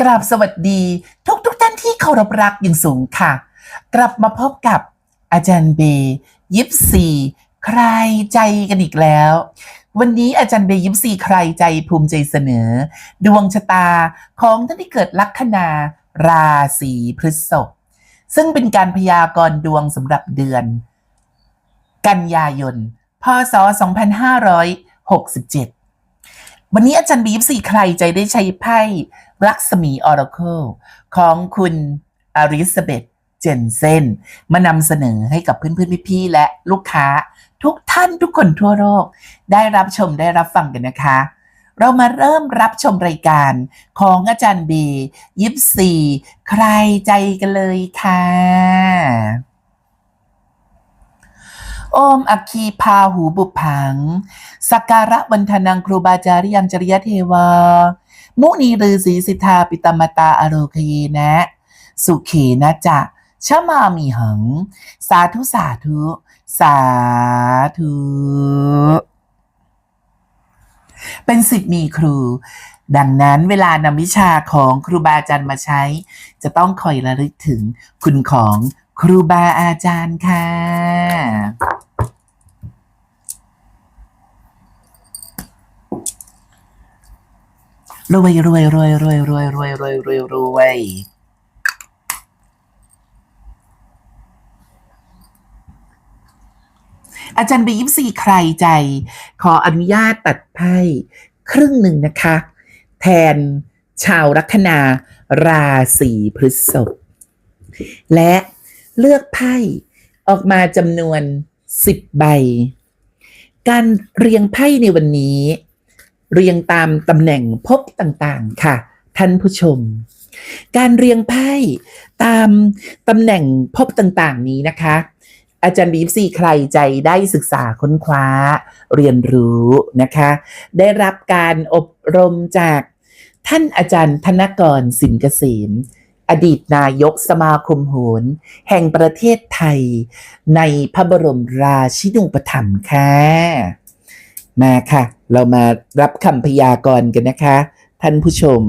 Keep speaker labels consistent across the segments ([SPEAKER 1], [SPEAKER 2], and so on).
[SPEAKER 1] กราบสวัสดีทุกทุกท่านที่เคารพรักอย่างสูงค่ะ กลับมาพบกับอาจารย์เบย์ยิปซีใครใจกันอีกแล้ว วันนี้อาจารย์เบย์ยิปซีใครใจภูมิใจเสนอ ดวงชะตาของท่านที่เกิดลัคนาราศีพฤษภซึ่งเป็นการพยากรณ์ดวงสำหรับเดือน กันยายน พศ 2567 วันนี้อาจารย์บีฟสี่ใครใจได้ใช้ไพ่รักษมีออร์เคิลของคุณอริสเบตเจนเซนมานำเสนอให้กับเพื่อนๆพี่ๆและลูกค้า ทุกท่านทุกคนทั่วโลกได้รับชมได้รับฟังกันนะคะ เรามาเริ่มรับชมรายการของอาจารย์เบยิปซีใครใจกันเลยค่ะ โอมอัคคีพาหูบุพผัง สักการะวันทนังครูบาจาริยังจริยเทวา มุนีฤาษีสิทธาปิตมตาอโรคเยนะ สุเขนะจะชะมามีหัง สาธุสาธุ สาธุเป็นสิทธิ์มีครู ดังนั้นเวลานำวิชาของครูบาอาจารย์มาใช้ จะต้องคอยระลึกถึงคุณของครูบาอาจารย์ค่ะ รวยรวยรวยรวยรวยรวยรวยรวยรวยอาจารย์บียิปซีใครใจ ขออนุญาตตัดไพ่ครึ่งหนึ่งนะคะ แทนชาวลัคนาราศีพฤษภและเลือกไพ่ออกมาจำนวน10ใบ การเรียงไพ่ในวันนี้ เรียงตามตำแหน่งภพต่างๆ ค่ะ ท่านผู้ชม การเรียงไพ่ตามตำแหน่งภพต่างๆ นี้นะคะ อาจารย์บีฟซีใครใจได้ศึกษาค้นคว้าเรียนรู้นะคะ ได้รับการอบรมจากท่านอาจารย์ธนกรสินเกษมอดีตนายกสมาคมโหรแห่งประเทศไทย ในพระบรมราชินูปถัมภ์ค่ะ มาค่ะ เรามารับคำพยากรณ์กันนะคะ ท่านผู้ชม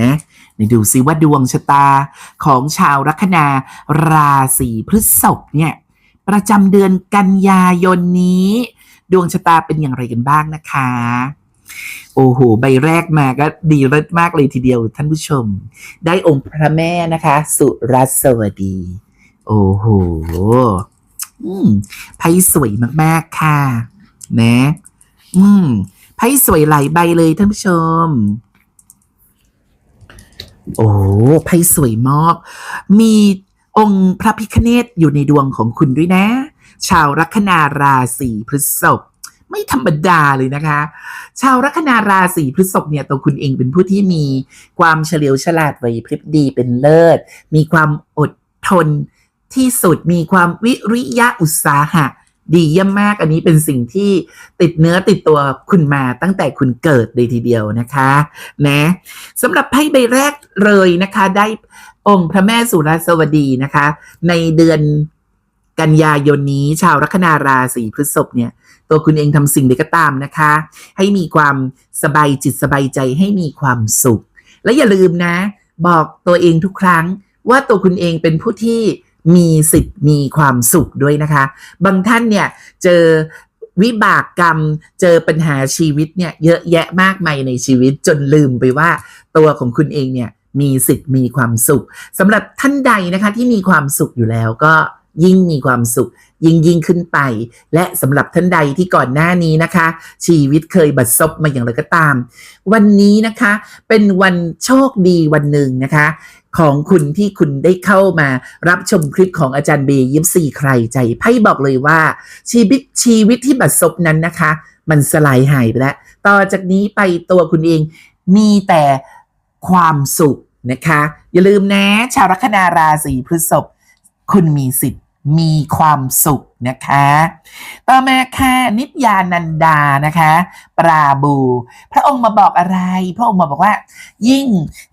[SPEAKER 1] นะเดี๋ยวดูซิว่าดวงชะตาของชาวลัคนาราศีพฤษภเนี่ยประจำเดือนกันยายนนี้ ดวงชะตาเป็นอย่างไรกันบ้างนะคะ โอ้โหใบแรกมาก็ดีเลิศมากเลยทีเดียวท่านผู้ชม ได้องค์พระแม่นะคะ สุรัสวดี โอ้โหอืมไพ่สวยมากๆค่ะ นะ อืมไพ่สวยหลายใบเลยท่านผู้ชม โอ้ไพ่สวยมาก มีองค์พระพิคเนตอยู่ในดวงของคุณด้วยนะ ชาวลัคนาราศีพฤษภไม่ธรรมดาเลยนะคะ ชาวลัคนาราศีพฤษภเนี่ยตัวคุณเองเป็นผู้ที่มีความเฉลียวฉลาดไหวพริบดีเป็นเลิศ มีความอดทนที่สุดมีความวิริยะอุตสาหะ ดีเยี่ยมมากอันนี้เป็นสิ่งที่ติดเนื้อติดตัวคุณมาตั้งแต่คุณเกิดเลยทีเดียวนะคะนะสำหรับไพ่ใบแรกเลยนะคะ ได้องค์พระแม่สุรสวดีนะคะ ในเดือนกันยายนนี้ชาวลัคนาราศีพฤษภเนี่ย ตัวคุณเองทำสิ่งใดก็ตามนะคะ ให้มีความสบายจิตสบายใจให้มีความสุข และอย่าลืมนะ บอกตัวเองทุกครั้งว่าตัวคุณเองเป็นผู้ที่ มีสิทธิ์มีความสุขด้วยนะคะ บางท่านเนี่ยเจอวิบากกรรมเจอปัญหาชีวิตเนี่ยเยอะแยะมากมายในชีวิตจนลืมไปว่าตัวของคุณเองเนี่ยมีสิทธิ์มีความสุขสำหรับท่านใดนะคะที่มีความสุขอยู่แล้วก็ยิ่งมีความสุข ยิ่งยิ่งขึ้นไป และสำหรับท่านใดที่ก่อนหน้านี้นะคะ ชีวิตเคยบัดซบมาอย่างไรก็ตาม วันนี้นะคะเป็นวันโชคดีวันหนึ่งนะคะ ของคุณที่คุณได้เข้ามารับชมคลิปของอาจารย์เบย์ยิปซีใครใจไพ่บอกเลยว่า ชีวิตชีวิตที่บัดซบนั้นนะคะ มันสลายหายไปแล้ว ต่อจากนี้ไปตัวคุณเองมีแต่ความสุขนะคะ อย่าลืมนะ ชาวลัคนาราศีพฤษภคุณมีสิทธิ์มีความสุข นะคะ ต่อมาค่ะนิตยานันดานะคะ ปราบู พระองค์มาบอกอะไร พระองค์มาบอกว่า ยิ่ง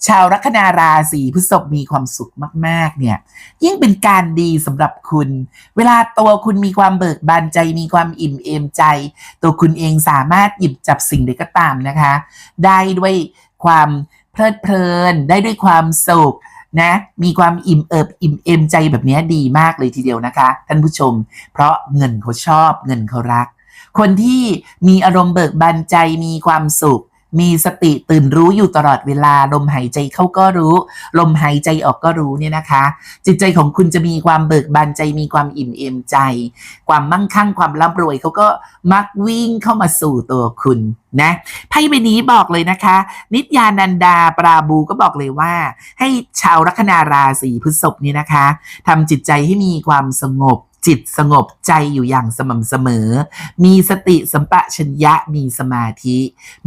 [SPEAKER 1] ชาวลัคนาราศีพฤษภมีความสุขมาก ๆ เนี่ย ยิ่งเป็นการดีสำหรับคุณ เวลาตัวคุณมีความเบิกบานใจมีความอิ่มเอมใจ ตัวคุณเองสามารถหยิบจับสิ่งใดก็ตามนะคะ ได้ด้วยความเพลิดเพลินได้ด้วยความสุข นะมีความอิ่มเอิบอิ่มเอมใจแบบนี้ดีมากเลยทีเดียวนะคะ ท่านผู้ชม เพราะเงินเขาชอบเงินเขารัก คนที่มีอารมณ์เบิกบานใจมีความสุข มีสติตื่นรู้อยู่ตลอดเวลา ลมหายใจเข้าก็รู้ ลมหายใจออกก็รู้เนี่ยนะคะ จิตใจของคุณจะมีความเบิกบานใจมีความอิ่มเอมใจ ความมั่งคั่งความร่ำรวยเขาก็มักวิ่งเข้ามาสู่ตัวคุณนะไพ่ใบนี้บอกเลยนะคะ นิตยานันดาปราบูก็บอกเลยว่า ให้ชาวลัคนาราศีพฤษภเนี่ยนะคะทำจิตใจให้มีความสงบ จิตสงบใจอยู่อย่างสม่ำเสมอ มีสติสัมปชัญญะมีสมาธิ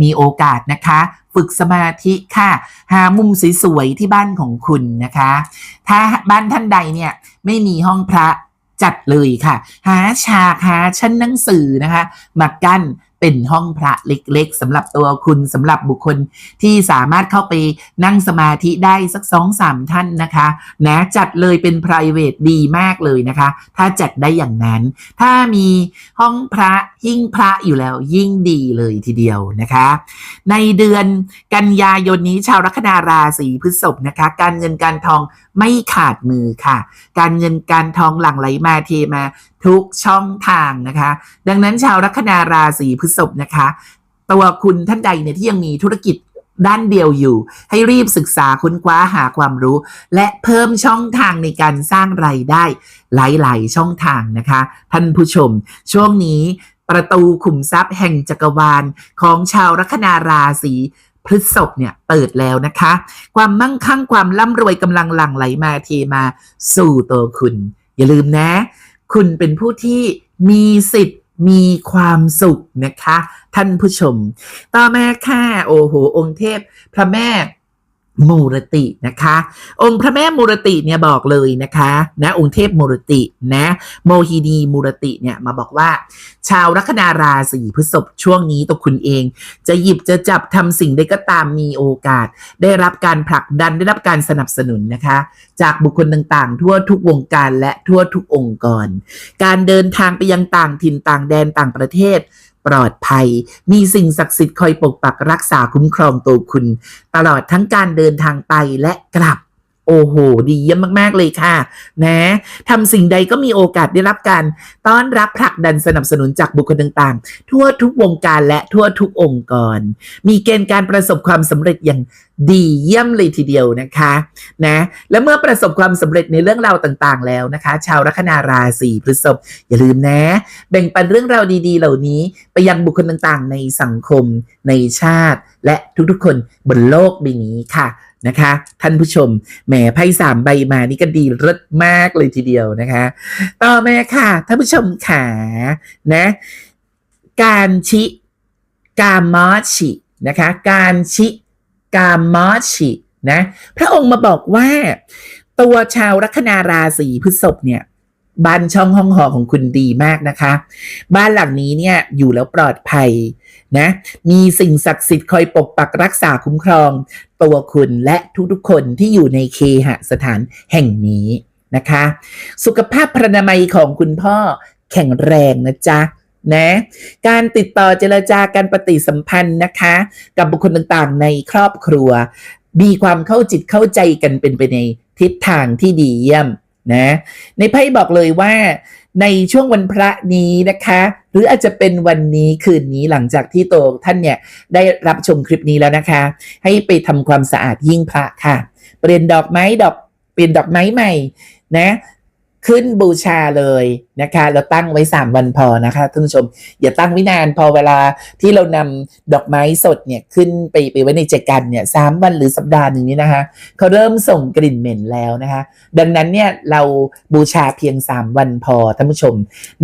[SPEAKER 1] มีโอกาสนะคะ ฝึกสมาธิค่ะ หามุมสวยๆที่บ้านของคุณนะคะ ถ้าบ้านท่านใดเนี่ยไม่มีห้องพระจัดเลยค่ะ หาฉากหาชั้นหนังสือนะคะมากั้น เป็นห้องพระเล็กๆสำหรับตัวคุณสำหรับบุคคลที่สามารถเข้าไปนั่งสมาธิได้สักสองสามท่านนะคะนะจัดเลยเป็น p r i v a t ดีมากเลยนะคะ ถ้าจัดได้อย่างนั้น ถ้ามีห้องพระหิ้งพระอยู่แล้วยิ่งดีเลยทีเดียวนะคะ ในเดือนกันยายนนี้ชาวลัคนาราศีพฤษภนะคะ การเงินการทองไม่ขาดมือค่ะ การเงินการทองหลั่งไหลมาเทมาทุกช่องทางนะคะ ดังนั้นชาวลัคนาราศีพฤษภนะคะ ตัวคุณท่านใดเนี่ยที่ยังมีธุรกิจด้านเดียวอยู่ ให้รีบศึกษาค้นคว้าหาความรู้ และเพิ่มช่องทางในการสร้างไรายได้หลาย ๆ ช่องทางนะคะ ท่านผู้ชม ช่วงนี้ประตูขุมทรัพย์แห่งจักรวาลของชาวลัคนาราศี พฤษภเนี่ยเปิดแล้วนะคะ ความมั่งคั่งความร่ำรวยกำลังหลั่งไหลมาเทมาสู่ตัวคุณ อย่าลืมนะ คุณเป็นผู้ที่มีสิทธิ์มีความสุขนะคะ ท่านผู้ชม ต่อมาค่ะโอ้โห องค์เทพ พระแม่ มูรตินะคะ องค์พระแม่มูรติเนี่ยบอกเลยนะคะนะองค์เทพมูรตินะโมฮินีมูรติเนี่ยมาบอกว่า ชาวลัคนาราศีพฤษภช่วงนี้ตัวคุณเอง จะหยิบจะจับทำสิ่งใดก็ตามมีโอกาส ได้รับการผลักดันได้รับการสนับสนุนนะคะ จากบุคคลต่างๆ ทั่วทุกวงการและทั่วทุกองค์กร การเดินทางไปยังต่างถิ่นต่างแดนต่างประเทศ ปลอดภัย มีสิ่งศักดิ์สิทธิ์คอยปกปักรักษาคุ้มครองตัวคุณ ตลอดทั้งการเดินทางไปและกลับ โอ้โห ดีเยี่ยมมาก ๆ เลยค่ะ นะทำสิ่งใดก็มีโอกาสได้รับการต้อนรับผลักดันสนับสนุนจากบุคคลต่างๆ ทั่วทุกวงการและทั่วทุกองค์กร มีเกณฑ์การประสบความสำเร็จอย่างดีเยี่ยมเลยทีเดียวนะคะ นะ และเมื่อประสบความสำเร็จในเรื่องราวต่างๆ แล้วนะคะ ชาวลัคนาราศีพฤษภอย่าลืมนะ แบ่งปันเรื่องราวดี ๆ เหล่านี้ไปยังบุคคลต่างๆ ในสังคม ในชาติ และทุกๆ คนบนโลกใบนี้ค่ะ นะคะ ท่านผู้ชมแหมไพ่สามใบมานี่ก็ดีเลิศมากเลยทีเดียวนะคะ ต่อมาค่ะ ท่านผู้ชมขานะ การชิกามอชินะคะ การชิกามอชินะ พระองค์มาบอกว่า ตัวชาวลัคนาราศีพฤษภเนี่ย บ้านช่องห้องหอของคุณดีมากนะคะ บ้านหลังนี้เนี่ยอยู่แล้วปลอดภัยนะ มีสิ่งศักดิ์สิทธิ์คอยปกปักรักษาคุ้มครอง ตัวคุณและทุกๆคนที่อยู่ในเคหสถานแห่งนี้นะคะ สุขภาพพรรณนามัยของคุณพ่อแข็งแรงนะจ๊ะนะการติดต่อเจรจาการปฏิสัมพันธ์นะคะ กับบุคคลต่างๆในครอบครัว มีความเข้าจิตเข้าใจกันเป็นไปในทิศทางที่ดีเยี่ยม นะในไพ่บอกเลยว่าในช่วงวันพระนี้นะคะ หรืออาจจะเป็นวันนี้คืนนี้หลังจากที่โตท่านเนี่ยได้รับชมคลิปนี้แล้วนะคะ ให้ไปทำความสะอาดยิ่งพระค่ะ เปลี่ยนดอกไม้ดอกเปลี่ยนดอกไม้ใหม่นะ ขึ้นบูชาเลยนะคะแล้วตั้งไว้ 3 วันพอนะคะท่านผู้ชม อย่าตั้งไว้นานพอเวลาที่เรานำดอกไม้สดเนี่ยขึ้นไปไปไว้ในเจกันเนี่ยสามวันหรือสัปดาห์หนึ่งนี้นะคะเขาเริ่มส่งกลิ่นเหม็นแล้วนะคะ ดังนั้นเนี่ยเราบูชาเพียง 3 วันพอท่านผู้ชม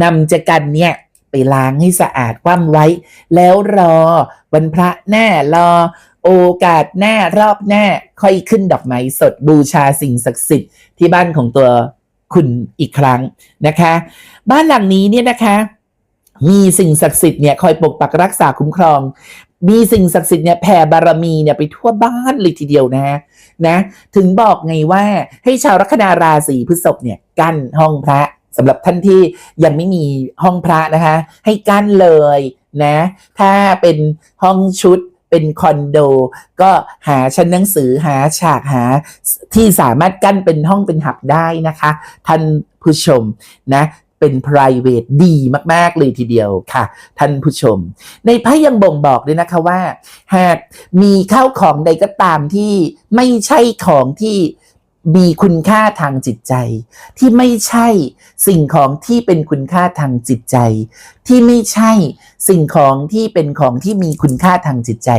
[SPEAKER 1] นำเจกันเนี่ยไปล้างให้สะอาดคว่ำไว้ แล้วรอวันพระหน้ารอโอกาสหน้ารอบหน้าค่อยขึ้นดอกไม้สดบูชาสิ่งศักดิ์สิทธิ์ที่บ้านของตัว คุณอีกครั้งนะคะ บ้านหลังนี้เนี่ยนะคะ มีสิ่งศักดิ์สิทธิ์เนี่ยคอยปกปักรักษาคุ้มครอง มีสิ่งศักดิ์สิทธิ์เนี่ยแผ่บารมีเนี่ยไปทั่วบ้านเลยทีเดียวนะนะ ถึงบอกไงว่าให้ชาวลัคนาราศีพฤษภเนี่ยกั้นห้องพระสำหรับท่านที่ยังไม่มีห้องพระนะคะ ให้กั้นเลยนะ ถ้าเป็นห้องชุด เป็นคอนโด ก็หาชั้นหนังสือหาฉากหาที่สามารถกั้นเป็นห้องเป็นหับได้นะคะ ท่านผู้ชมนะเป็น private ดีมาก ๆ เลยทีเดียวค่ะ ท่านผู้ชม ในไพ่ยังบ่งบอกด้วยนะคะว่า หากมีข้าวของใดก็ตามที่ไม่ใช่ของที่ มีคุณค่าทางจิตใจ ที่ไม่ใช่สิ่งของที่เป็นคุณค่าทางจิตใจ ที่ไม่ใช่สิ่งของที่เป็นของที่มีคุณค่าทางจิตใจ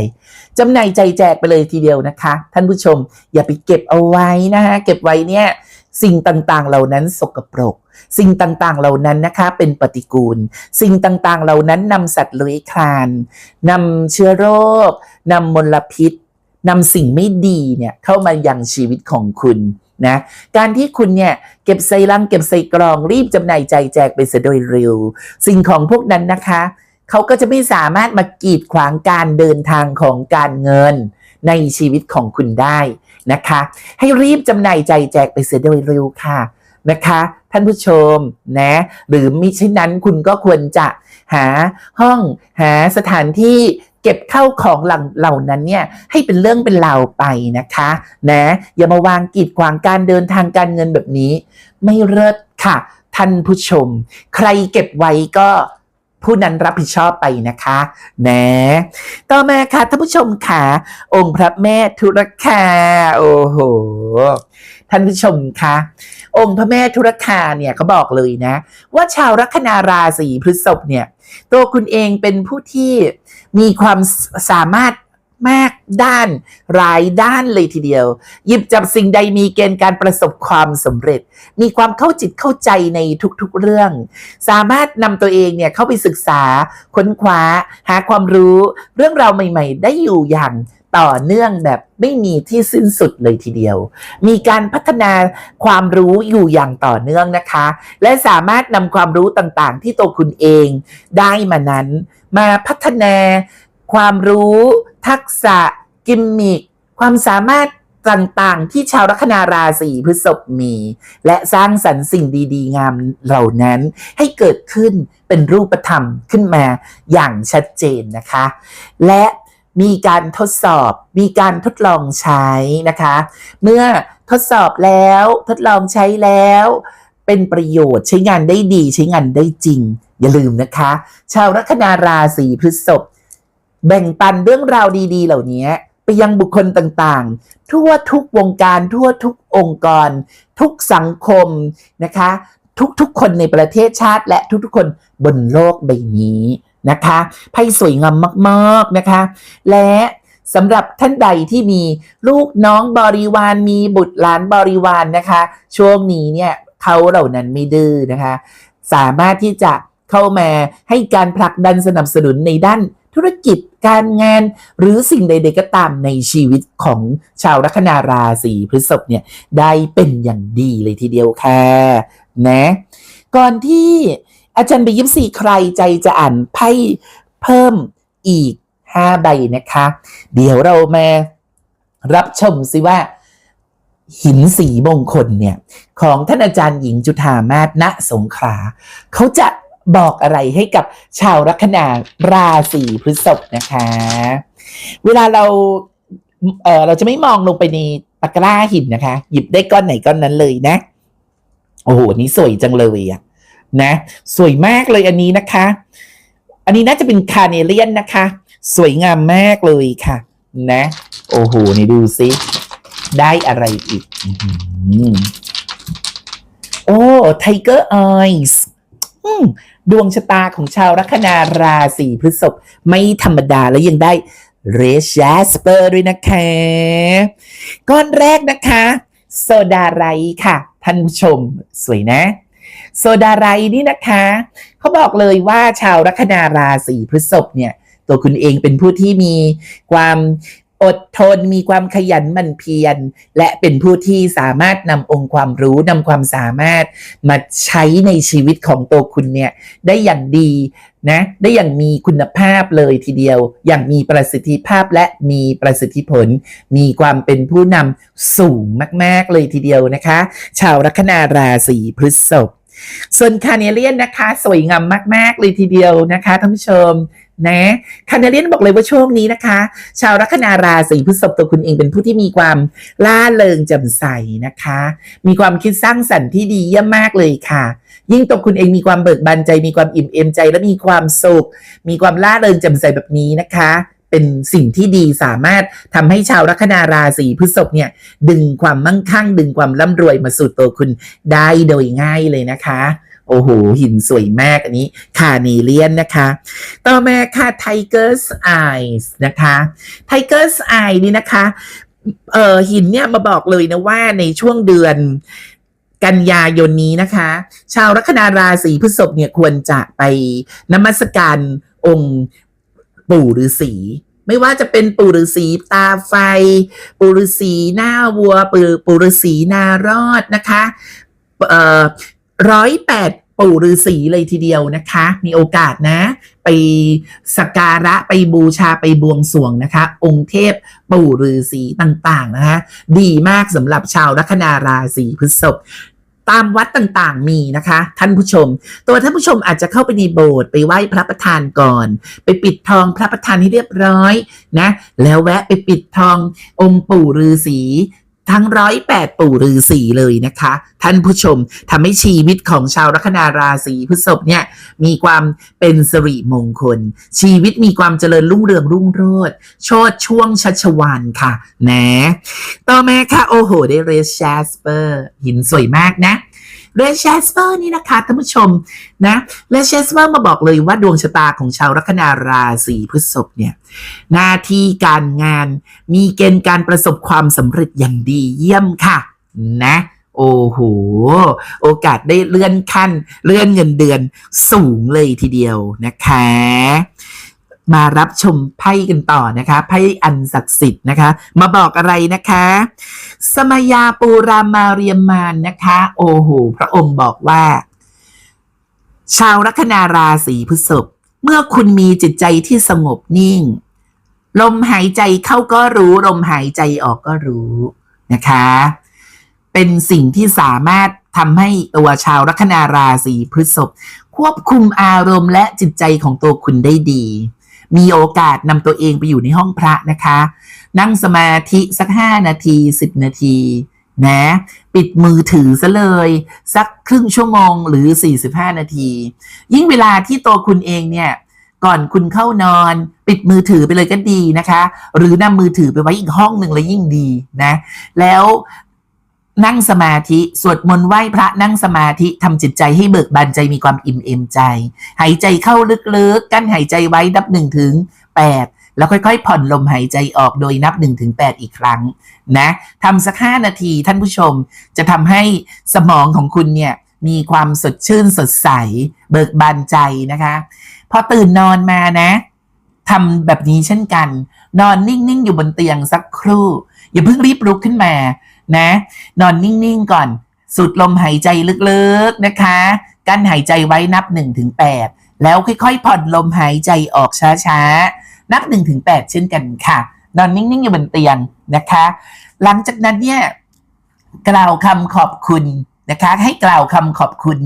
[SPEAKER 1] จำหน่ายใจแจกไปเลยทีเดียวนะคะ ท่านผู้ชมอย่าไปเก็บเอาไว้นะคะเก็บไว้เนี่ยสิ่งต่างๆ เหล่านั้นสกปรก สิ่งต่างๆ เหล่านั้นนะคะเป็นปฏิกูล สิ่งต่างๆ เหล่านั้นนำสัตว์เลื้อยคลานนำเชื้อโรคนำมลพิษ นำสิ่งไม่ดีเนี่ยเข้ามายังชีวิตของคุณนะการที่คุณเนี่ยเก็บใส่ลังเก็บใส่กรองรีบจำหน่ายใจแจกไปเสียโดยเร็ว สิ่งของพวกนั้นนะคะเขาก็จะไม่สามารถมากีดขวางการเดินทางของการเงินในชีวิตของคุณได้นะคะ ให้รีบจำหน่ายใจแจกไปเสียโดยเร็วค่ะนะคะท่านผู้ชมนะหรือมิฉะนั้นคุณก็ควรจะหาห้องหาสถานที่ เก็บเข้าของหลังเหล่านั้นเนี่ยให้เป็นเรื่องเป็นราวไปนะคะนะอย่ามาวางกีดขวางการเดินทางการเงินแบบนี้ ไม่เลิศค่ะ ท่านผู้ชม ใครเก็บไว้ก็ผู้นั้นรับผิดชอบไปนะคะนะต่อมาค่ะท่านผู้ชมค่ะ องค์พระแม่ธุรคาโอ้โห ท่านผู้ชมคะองค์พระแม่ธุรคาเนี่ยเขาบอกเลยนะ ว่าชาวลัคนาราศีพฤษภเนี่ย ตัวคุณเองเป็นผู้ที่มีความสามารถมากด้านหลายด้านเลยทีเดียว หยิบจับสิ่งใดมีเกณฑ์การประสบความสำเร็จ มีความเข้าจิตเข้าใจในทุกๆเรื่อง สามารถนำตัวเองเนี่ยเข้าไปศึกษา ค้นคว้า หาความรู้ เรื่องราวใหม่ ๆ ได้อยู่อย่าง ต่อเนื่องแบบไม่มีที่สิ้นสุดเลยทีเดียว มีการพัฒนาความรู้อยู่อย่างต่อเนื่องนะคะ และสามารถนำความรู้ต่างๆ ที่ตัวคุณเองได้มานั้น มาพัฒนาความรู้ ทักษะ กิมมิคความสามารถต่างๆ ที่ชาวลัคนาราศีพฤษภมี และสร้างสรรค์สิ่งดีๆ งามเหล่านั้นให้เกิดขึ้นเป็นรูปธรรมขึ้นมาอย่างชัดเจนนะคะ และ มีการทดสอบ มีการทดลองใช้นะคะ เมื่อทดสอบแล้วทดลองใช้แล้ว เป็นประโยชน์ใช้งานได้ดีใช้งานได้จริง อย่าลืมนะคะ ชาวลัคนาราศีพฤษภแบ่งปันเรื่องราวดีๆ เหล่านี้ไปยังบุคคลต่างๆ ทั่วทุกวงการทั่วทุกองค์กร ทุกสังคมนะคะ ทุกๆคนในประเทศชาติและทุกๆคนบนโลกใบนี้ นะคะไพ่สวยงามมากๆนะคะ และสำหรับท่านใดที่มีลูกน้องบริวารมีบุตรหลานบริวารนะคะ ช่วงนี้เนี่ยเขาเหล่านั้นไม่ดื้อนะคะ สามารถที่จะเข้ามาให้การผลักดันสนับสนุนในด้านธุรกิจการงานหรือสิ่งใดๆก็ตามในชีวิตของชาวลัคนาราศีพฤษภเนี่ยได้เป็นอย่างดีเลยทีเดียวค่ะนะ ก่อนที่ อาจารย์ไปยิบสี่ใครใจจะอ่านไพ่เพิ่มอีก 5 ใบนะคะ เดี๋ยวเรามารับชมสิว่า หินสีมงคลเนี่ย ของท่านอาจารย์หญิงจุธามาศณสงขลาเขาจะบอกอะไรให้กับชาวลัคนาราศีพฤษภนะคะ เวลาเราเออเราจะไม่มองลงไปในตะกร้าหินนะคะ หยิบได้ก้อนไหนก้อนนั้นเลยนะ โอ้โหนนี้สวยจังเลยอะ นะ สวยมากเลยอันนี้นะคะ อันนี้น่าจะเป็นคาเนเลียนนะคะ สวยงามมากเลยค่ะ นะ โอ้โห นี่ดูซิ ได้อะไรอีกโอ้ไทเกอร์ไอส์ดวงชะตาของชาวลัคนาราศีพฤษภไม่ธรรมดาและยังได้เรช a สเปอร์ด้วยนะคะ ก้อนแรกนะคะ โซดาไรค่ะ ท่านผู้ชม สวยนะ โซดาไรนี่นะคะเขาบอกเลยว่าชาวลัคนาราศีพฤษภเนี่ย ตัวคุณเองเป็นผู้ที่มีความอดทนมีความขยันหมั่นเพียร และเป็นผู้ที่สามารถนำองค์ความรู้นำความสามารถมาใช้ในชีวิตของตัวคุณเนี่ยได้อย่างดีนะได้อย่างมีคุณภาพเลยทีเดียว อย่างมีประสิทธิภาพและมีประสิทธิผล มีความเป็นผู้นำสูงมาก ๆ เลยทีเดียวนะคะ ชาวลัคนาราศีพฤษภ ส่วนคาเนเลียนนะคะ สวยงามมาก ๆ เลยทีเดียวนะคะท่านผู้ชมนะคาเนเลียนบอกเลยว่าช่วงนี้นะคะ ชาวลัคนาราศีพฤษภตัวคุณเองเป็นผู้ที่มีความล่าเริงแจ่มใสนะคะ มีความคิดสร้างสรรค์ที่ดีเยี่ยมมากเลยค่ะ ยิ่งตัวคุณเองมีความเบิกบานใจ มีความอิ่มเอมใจและมีความสุข มีความล่าเริงแจ่มใสแบบนี้นะคะ เป็นสิ่งที่ดีสามารถทำให้ชาวลัคนาราศีพฤษภเนี่ยดึงความมั่งคั่ง ดึงความร่ำรวยมาสู่ตัวคุณได้โดยง่ายเลยนะคะโอ้โห หินสวยมากอันนี้คาเนเลียนนะคะ ต่อมาค่ะ Tiger's Eyes นะคะ Tiger's Eye นี่นะคะ เอ่อหินเนี่ยมาบอกเลยนะว่าในช่วงเดือนกันยายนนี้นะคะ ชาวลัคนาราศีพฤษภเนี่ยควรจะไปนมัสการองค์ ปู่ฤาษีไม่ว่าจะเป็นปู่ฤาษีตาไฟ ปู่ฤาษีหน้าวัวปู่ปู่ฤาษีนารอดนะคะร้อยแปดปู่ฤาษีเลยทีเดียวนะคะ มีโอกาสนะ ไปสักการะไปบูชาไปบวงสรวงนะคะ องค์เทพปู่ฤาษีต่างๆนะคะ ดีมากสำหรับชาวลัคนาราศีพฤษภ ตามวัดต่างๆมีนะคะ ท่านผู้ชม ตัวท่านผู้ชมอาจจะเข้าไปในโบสถ์ไปไหว้พระประธานก่อน ไปปิดทองพระประธานให้เรียบร้อยนะ แล้วแวะไปปิดทององค์ปู่ฤาษี ทั้งร้อยแปดปู่ฤาษีเลยนะคะ ท่านผู้ชมทำให้ชีวิตของชาวลัคนาราศีพฤษภเนี่ยมีความเป็นสิริมงคล ชีวิตมีความเจริญรุ่งเรืองรุ่งโรจน์โชดช่วงชัชวานค่ะ นะ ต่อมาค่ะ โอ้โห ได้เรสแชสเปอร์ หินสวยมากนะ เรสแชสเปอร์นี่นะคะท่านผู้ชมนะเรสแชสเปอร์มาบอกเลยว่าดวงชะตาของชาวลัคนาราศีพฤษภเนี่ยหน้าที่การงานมีเกณฑ์การประสบความสำเร็จอย่างดีเยี่ยมค่ะ นะโอ้โห โอกาสได้เลื่อนขั้น เลื่อนเงินเดือนสูงเลยทีเดียวนะคะ มารับชมไพ่กันต่อนะคะ ไพ่อันศักดิ์สิทธิ์นะคะ มาบอกอะไรนะคะ สมยาปูรามาเรียมานนะคะ โอ้โหพระองค์บอกว่า ชาวลัคนาราศีพฤษภเมื่อคุณมีจิตใจที่สงบนิ่ง ลมหายใจเข้าก็รู้ ลมหายใจออกก็รู้นะคะ เป็นสิ่งที่สามารถทำให้ตัวชาวลัคนาราศีพฤษภควบคุมอารมณ์และจิตใจของตัวคุณได้ดี มีโอกาสนำตัวเองไปอยู่ในห้องพระนะคะ นั่งสมาธิสักห้านาทีสิบนาทีนะปิดมือถือซะเลย สักครึ่งชั่วโมงหรือ 45 นาที ยิ่งเวลาที่ตัวคุณเองเนี่ยก่อนคุณเข้านอน ปิดมือถือไปเลยก็ดีนะคะ หรือนำมือถือไปไว้อีกห้องหนึ่งเลยยิ่งดีนะ แล้ว นั่งสมาธิสวดมนต์ไหว้พระนั่งสมาธิทำจิตใจให้เบิกบานใจมีความอิ่มเอมใจ หายใจเข้าลึกๆ กั้นหายใจไว้นับหนึ่งถึงแปดแล้วค่อยๆ ผ่อนลมหายใจออกโดยนับหนึ่งถึงแปดอีกครั้งนะทำสักห้านาทีท่านผู้ชมจะทำให้สมองของคุณเนี่ยมีความสดชื่นสดใส เบิกบานใจนะคะ พอตื่นนอนมานะทำแบบนี้เช่นกัน นอนนิ่งๆ อยู่บนเตียงสักครู่ อย่าเพิ่งรีบลุกขึ้นมา นะ นอนนิ่ง ๆ ก่อน สูดลมหายใจลึก ๆ นะคะ กั้นหายใจไว้นับ1ถึง8แล้วค่อย ๆ ผ่อนลมหายใจออกช้า ๆ นับ1ถึง8เช่นกันค่ะ นอนนิ่ง ๆ อยู่บนเตียงนะคะ หลังจากนั้นเนี่ย กล่าวคำขอบคุณนะคะ ให้กล่าวคำขอบคุณ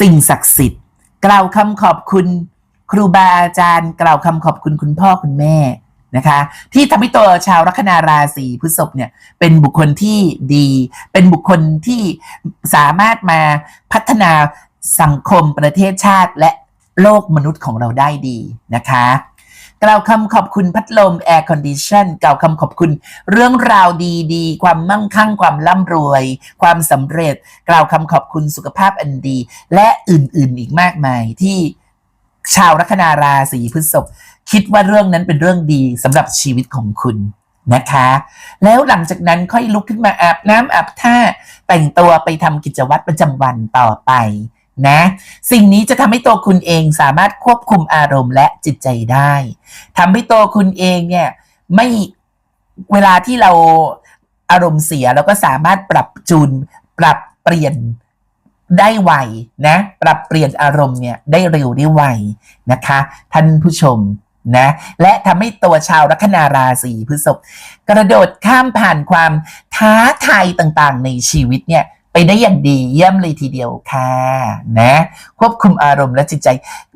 [SPEAKER 1] สิ่งศักดิ์สิทธิ์ กล่าวคำขอบคุณ ครูบาอาจารย์ กล่าวคำขอบคุณคุณพ่อคุณแม่ นะคะที่ทำให้ตัวชาวลัคนาราศีพฤษภเนี่ยเป็นบุคคลที่ดี เป็นบุคคลที่สามารถมาพัฒนาสังคมประเทศชาติและโลกมนุษย์ของเราได้ดีนะคะกล่าวคำขอบคุณพัดลม Air Condition กล่าวคำขอบคุณเรื่องราวดีๆ ความมั่งคั่งความร่ำรวย ความสำเร็จ กล่าวคำขอบคุณสุขภาพอันดี และอื่นๆอีกมากมายที่ชาวลัคนาราศีพฤษภ คิดว่าเรื่องนั้นเป็นเรื่องดีสำหรับชีวิตของคุณนะคะ แล้วหลังจากนั้นค่อยลุกขึ้นมาอาบน้ำอาบท่าแต่งตัวไปทำกิจวัตรประจำวันต่อไปนะสิ่งนี้จะทำให้ตัวคุณเองสามารถควบคุมอารมณ์และจิตใจได้ทำให้ตัวคุณเองเนี่ยไม่เวลาที่เราอารมณ์เสียเราก็สามารถปรับจูน ปรับเปลี่ยนได้ไวนะ ปรับเปลี่ยนอารมณ์เนี่ยได้เร็วได้ไวนะคะ ท่านผู้ชม นะและทำให้ตัวชาวลัคนาราศีพฤษภกระโดดข้ามผ่านความท้าทายต่างๆ ในชีวิตเนี่ยไปได้อย่างดีเยี่ยมเลยทีเดียวค่ะนะควบคุมอารมณ์และจิตใจ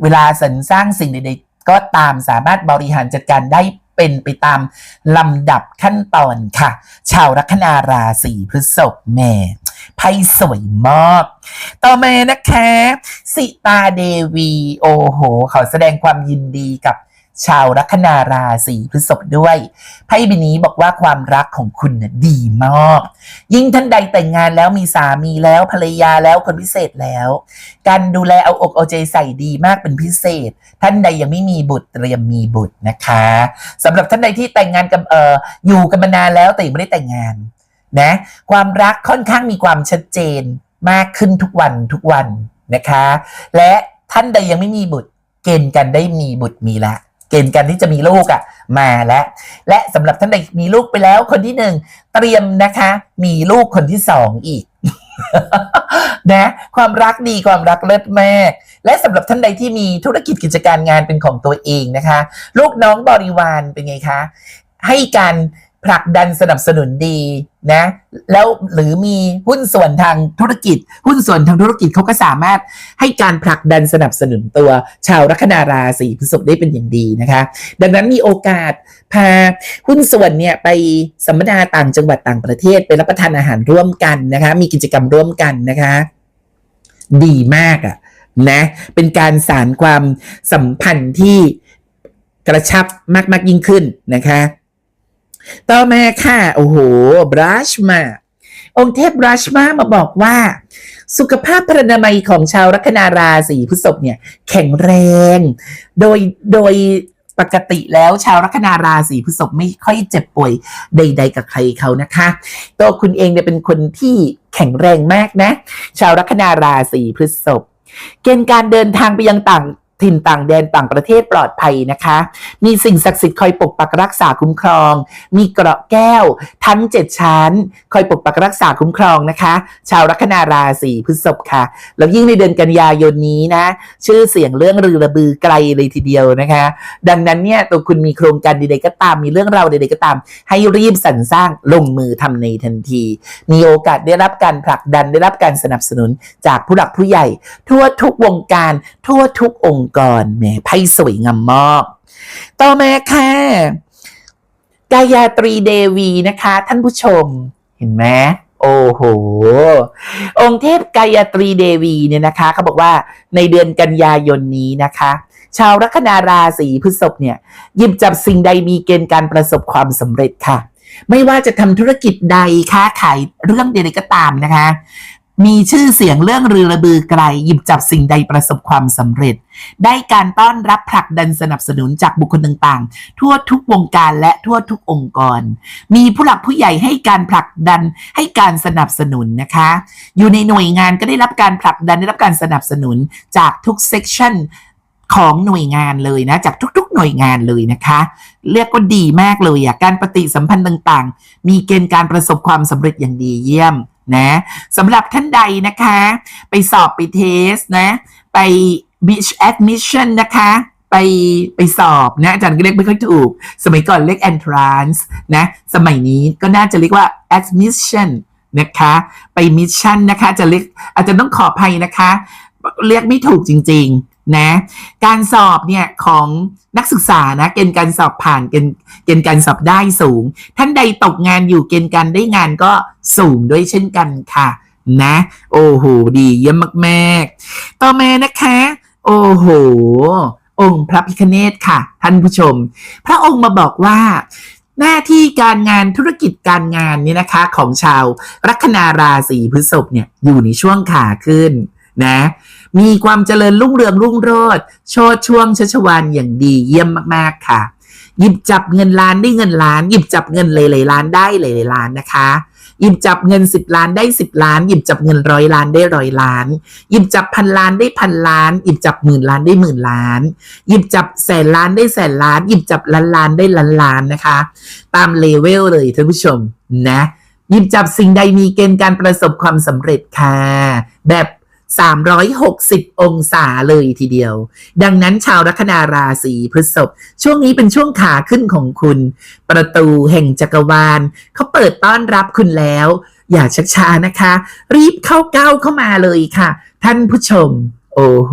[SPEAKER 1] เวลาสรรสร้างสิ่งใดๆก็ตามสามารถบริหารจัดการได้เป็นไปตามลำดับขั้นตอนค่ะ ชาวลัคนาราศีพฤษภแม่ไพ่สวยมากต่อมานะคะ สิตาเดวี โอโห ขอแสดงความยินดีกับ ชาวลัคนาราศีพฤษภด้วยไพ่ใบนี้บอกว่าความรักของคุณน่ะดีมากยิ่งท่านใดแต่งงานแล้วมีสามีแล้วภรรยาแล้วคนพิเศษแล้ว การดูแลเอาอกเอาใจใส่ดีมากเป็นพิเศษ ท่านใดยังไม่มีบุตรเตรียมมีบุตรนะคะสำหรับท่านใดที่แต่งงานกับเอ่ออยู่กันมานานแล้วแต่ยังไม่ได้แต่งงานนะความรักค่อนข้างมีความชัดเจนมากขึ้นทุกวันทุกวันนะคะ และท่านใดยังไม่มีบุตรเกณฑ์กันได้มีบุตรมีละ เกณฑ์การที่จะมีลูกอะ่ะมาแล้วและสำหรับท่านใดมีลูกไปแล้วคนที่หนึ่งเตรียมนะคะ มีลูกคนที่สองอีกนะความรักดีความรักเลิศแม่และสำหรับท่านใดที่มีธุรกิจกิจการงานเป็นของตัวเองนะคะ ลูกน้องบริวารเป็นไงคะ ให้การ ผลักดันสนับสนุนดีนะ แล้วหรือมีหุ้นส่วนทางธุรกิจ หุ้นส่วนทางธุรกิจเขาก็สามารถให้การผลักดันสนับสนุนตัวชาวลัคนาราศีพฤษภได้เป็นอย่างดีนะคะ ดังนั้นมีโอกาสพาหุ้นส่วนเนี่ยไปสัมมนาต่างจังหวัดต่างประเทศ ไปรับประทานอาหารร่วมกันนะคะ มีกิจกรรมร่วมกันนะคะ ดีมากอะนะเป็นการสารความสัมพันธ์ที่กระชับมากมากๆยิ่งขึ้นนะคะ ต่อมาค่ะ โอ้โหบรัชมา องค์เทพบรัชมามาบอกว่า สุขภาพพรรณนามัยของชาวลัคนาราศีพฤษภเนี่ย แข็งแรง โดยโดยปกติแล้วชาวลัคนาราศีพฤษภไม่ค่อยเจ็บป่วยใด ๆ กับใครเขานะคะตัวคุณเองเนี่ยเป็นคนที่แข็งแรงมากนะ ชาวลัคนาราศีพฤษภเกณฑ์การเดินทางไปยังต่าง ถิ่นต่างแดนต่างประเทศปลอดภัยนะคะ มีสิ่งศักดิ์สิทธิ์คอยปกปักรักษาคุ้มครอง มีเกราะแก้ว ทั้ง 7 ชั้น คอยปกปักรักษาคุ้มครองนะคะ ชาวลัคนาราศีพฤษภค่ะ แล้วยิ่งในเดือนกันยายนนี้นะ ชื่อเสียงเรื่องรือระบือไกลเลยทีเดียวนะคะ ดังนั้นเนี่ยตัวคุณมีโครงการใดๆก็ตาม มีเรื่องราวใดๆก็ตาม ให้รีบสรรสร้างลงมือทำในทันที มีโอกาสได้รับการผลักดันได้รับการสนับสนุนจากผู้หลักผู้ใหญ่ ทั่วทุกวงการทั่วทุกองค์กรแหมไพ่สวยงามมากต่อมาค่ะกายาตรีเดวีนะคะ ท่านผู้ชมเห็นไหมโอ้โห องค์เทพกายาตรีเดวีเนี่ยนะคะเขาบอกว่าในเดือนกันยายนนี้นะคะ ชาวลัคนาราศีพฤษภเนี่ยหยิบจับสิ่งใดมีเกณฑ์การประสบความสำเร็จค่ะ ไม่ว่าจะทำธุรกิจใดค้าขายเรื่องใดก็ตามนะคะ มีชื่อเสียงเรื่องรือระบือไกล หยิบจับสิ่งใดประสบความสำเร็จ ได้การต้อนรับผลักดันสนับสนุนจากบุคคลต่างๆ ทั่วทุกวงการและทั่วทุกองค์กร มีผู้หลักผู้ใหญ่ให้การผลักดันให้การสนับสนุนนะคะ อยู่ในหน่วยงานก็ได้รับการผลักดันได้รับการสนับสนุนจากทุกเซกชันของหน่วยงานเลยนะ จากทุกๆ หน่วยงานเลยนะคะ เรียกว่าดีมากเลยอะการปฏิสัมพันธ์ต่างๆ มีเกณฑ์การประสบความสำเร็จอย่างดีเยี่ยม นะสำหรับท่านใดนะคะ ไปสอบไปเทสนะ ไป beach admission นะคะไปไปสอบนะอาจารย์ก็เรียกไม่ค่อยถูก สมัยก่อนเรียก entrance นะ สมัยนี้ก็น่าจะเรียกว่า admission นะคะ ไป mission นะคะจะเรียกอาจจะต้องขออภัยนะคะ เรียกไม่ถูกจริง ๆ นะการสอบเนี่ยของนักศึกษานะเกณฑ์การสอบผ่านเกณฑ์เกณฑ์การสอบได้สูง ท่านใดตกงานอยู่เกณฑ์การได้งานก็สูงด้วยเช่นกันค่ะนะ โอ้โหดีเยี่ยมมากๆ ต่อมานะคะ โอ้โห องค์พระพิคเนตค่ะ ท่านผู้ชม พระองค์มาบอกว่า หน้าที่การงานธุรกิจการงานเนี่ยนะคะ ของชาวลัคนาราศีพฤษภเนี่ยอยู่ในช่วงขาขึ้นนะ มีความเจริญรุ่งเรืองรุ่งโรจน์โชดช่วงชัชวานอย่างดีเยี่ยมมากๆค่ะ หยิบจับเงินล้านได้เงินล้าน หยิบจับเงินหลายๆล้านได้หลายๆล้านนะคะหยิบจับเงินสิบล้านได้สิบล้าน หยิบจับเงินร้อยล้านได้ร้อยล้าน หยิบจับพันล้านได้พันล้าน หยิบจับหมื่นล้านได้หมื่นล้าน หยิบจับแสนล้านได้แสนล้าน หยิบจับล้านล้านได้ล้านล้านนะคะ ตามเลเวลเลยท่านผู้ชมนะหยิบจับสิ่งใดมีเกณฑ์การประสบความสำเร็จค่ะ แบบ 360 องศาเลยทีเดียว ดังนั้นชาวลัคนาราศีพฤษภช่วงนี้เป็นช่วงขาขึ้นของคุณ ประตูแห่งจักรวาลเขาเปิดต้อนรับคุณแล้ว อย่าชักช้านะคะ รีบเข้าก้าวเข้ามาเลยค่ะ ท่านผู้ชม โอ้โห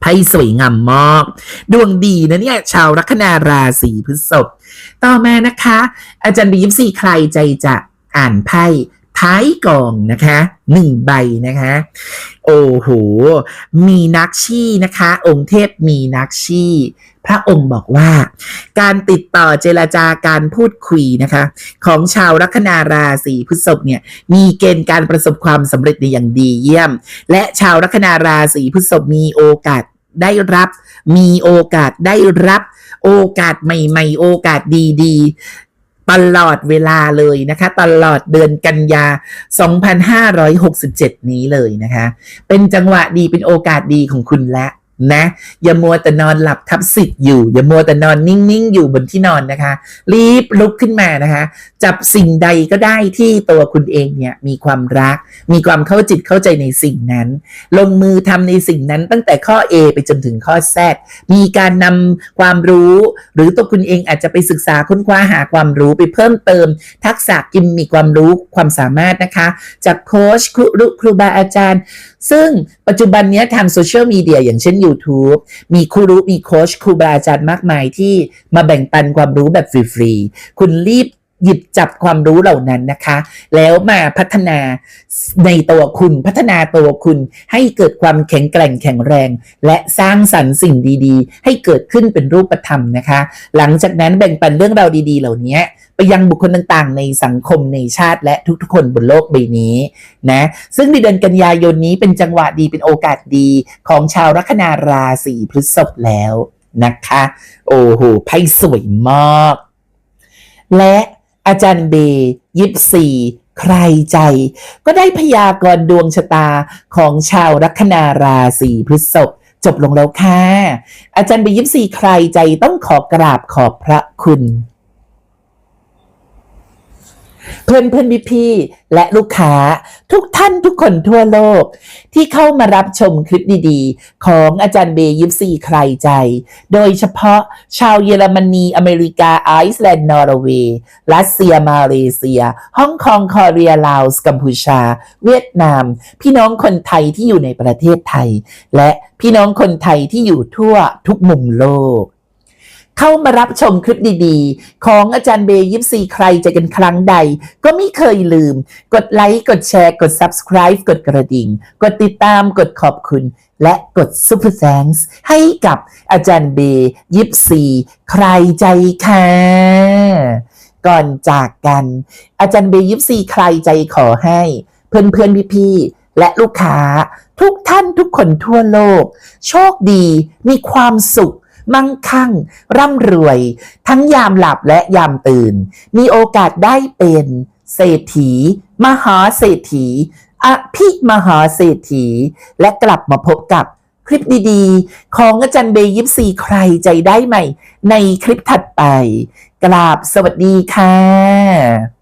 [SPEAKER 1] ไพ่สวยงามมากดวงดีนะเนี่ย ชาวลัคนาราศีพฤษภต่อมานะคะ อาจารย์บียิปซีใครใจจะอ่านไพ่ ท้ายกองนะคะหนึ่งใบนะคะ โอ้โห มีนักชี้นะคะ องค์เทพมีนักชี้พระองค์บอกว่า การติดต่อเจรจาการพูดคุยนะคะ ของชาวลัคนาราศีพฤษภเนี่ย มีเกณฑ์การประสบความสำเร็จในอย่างดีเยี่ยม และชาวลัคนาราศีพฤษภมีโอกาสได้รับ มีโอกาสได้รับ โอกาสใหม่ ๆ โอกาสดี ๆ ตลอดเวลาเลยนะคะ ตลอดเดือนกันยา 2567 นี้เลยนะคะ เป็นจังหวะดีเป็นโอกาสดีของคุณและ นะ อย่ามัวแต่นอนหลับทับสิทธิ์อยู่ อย่ามัวแต่นอนนิ่ง ๆ อยู่บนที่นอนนะคะ รีบลุกขึ้นมานะคะ จับสิ่งใดก็ได้ที่ตัวคุณเองเนี่ยมีความรัก มีความเข้าจิตเข้าใจในสิ่งนั้น ลงมือทำในสิ่งนั้นตั้งแต่ข้อ A ไปจนถึงข้อ Z มีการนำความรู้ หรือตัวคุณเองอาจจะไปศึกษาค้นคว้าหาความรู้ไปเพิ่มเติม ทักษะกิมมีความรู้ความสามารถนะคะ จากโค้ชครูครูบาอาจารย์ ซึ่งปัจจุบันนี้ทางโซเชียลมีเดียอย่างเช่น YouTube มีครูรู้มีโค้ชครูบาอาจารย์มากมายที่มาแบ่งปันความรู้แบบฟรีๆ คุณรีบหยิบจับความรู้เหล่านั้นนะคะ แล้วมาพัฒนาในตัวคุณพัฒนาตัวคุณให้เกิดความแข็งแกร่งแข็งแรง และสร้างสรรค์สิ่งดีๆ ให้เกิดขึ้นเป็นรูปธรรมนะคะ หลังจากนั้นแบ่งปันเรื่องราวดี ๆ เหล่านี้ ยังบุคคลต่างๆ ในสังคมในชาติและทุกๆ คนบนโลกใบนี้นะซึ่งในเดือนกันยายนนี้เป็นจังหวะดีเป็นโอกาสดีของชาวลัคนาราศีพฤษภแล้วนะคะ โอ้โหไพ่สวยมาก และอาจารย์เบยิปซีใครใจ ก็ได้พยากรณ์ดวงชะตาของชาวลัคนาราศีพฤษภจบลงแล้วค่ะ อาจารย์เบยิปซีใครใจต้องขอกราบขอบพระคุณ เพื่อนเพื่อนพี่พี่ๆและลูกค้าทุกท่านทุกคนทั่วโลก ที่เข้ามารับชมคลิปดีๆ ของอาจารย์เบยิปซีใครใจ โดยเฉพาะชาวเยอรมนีอเมริกาไอซ์แลนด์นอร์เวย์รัสเซียมาเลเซียฮ่องกงคอเรียลาวส์กัมพูชา เวียดนาม พี่น้องคนไทยที่อยู่ในประเทศไทย และพี่น้องคนไทยที่อยู่ทั่วทุกมุมโลก เข้ามารับชมคลิปดีๆ ของอาจารย์เบย์ยิปซีใครใจกันครั้งใด ก็ไม่เคยลืม กดไลค์กดแชร์กด subscribe กดกระดิ่ง กดติดตามกดขอบคุณ และกด super thanks ให้กับอาจารย์เบย์ยิปซีใครใจค่ะก่อนจากกัน อาจารย์เบย์ยิปซีใครใจขอให้ เพื่อนๆพี่ๆและลูกค้าทุกท่านทุกคนทั่วโลก โชคดีมีความสุข มั่งคั่ง ร่ำรวย ทั้งยามหลับและยามตื่น มีโอกาสได้เป็นเศรษฐี มหาเศรษฐีอภิมหาเศรษฐี และกลับมาพบกับคลิปดีๆ ของอาจารย์เบย์ยิปซีใครใจได้ใหม่ ในคลิปถัดไป กราบสวัสดีค่ะ